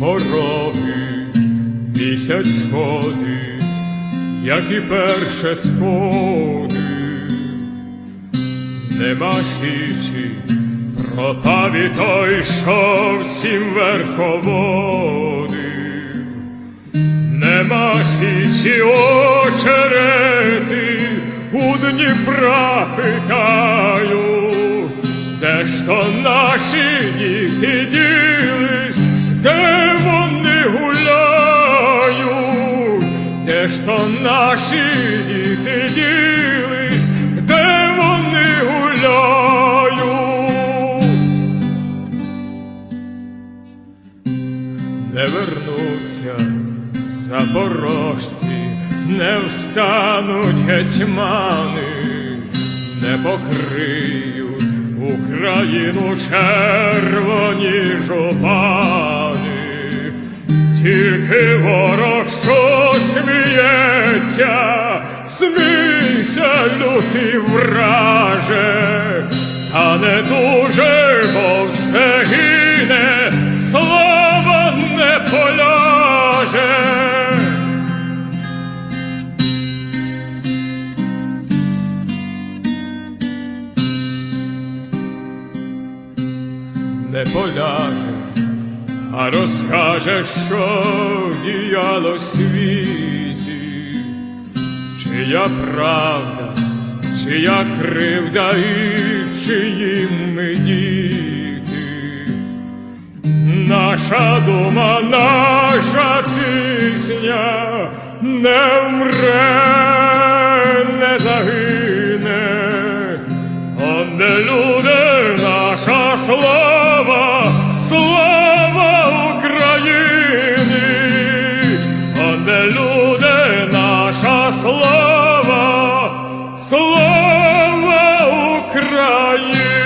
дороги, місяць сходить, як і перше сходи, нема січі, пропав і той, що всім верховодив. Нема січі очерети, у Дніпра питаю, де ж то наші діти наші діти ділись, де вони гуляють. не вернуться запорожці, не встануть гетьмани, не покриють Україну червоні жупани, тільки ворог, що сміється, смійся, лютий враже, та не дуже, бо все гине, слава не поляже. Не поляже, а розкаже, що діяло в світі, чия правда, чия кривда і чиї ми діти. Наша дума, наша пісня не вмре, слава, Україні.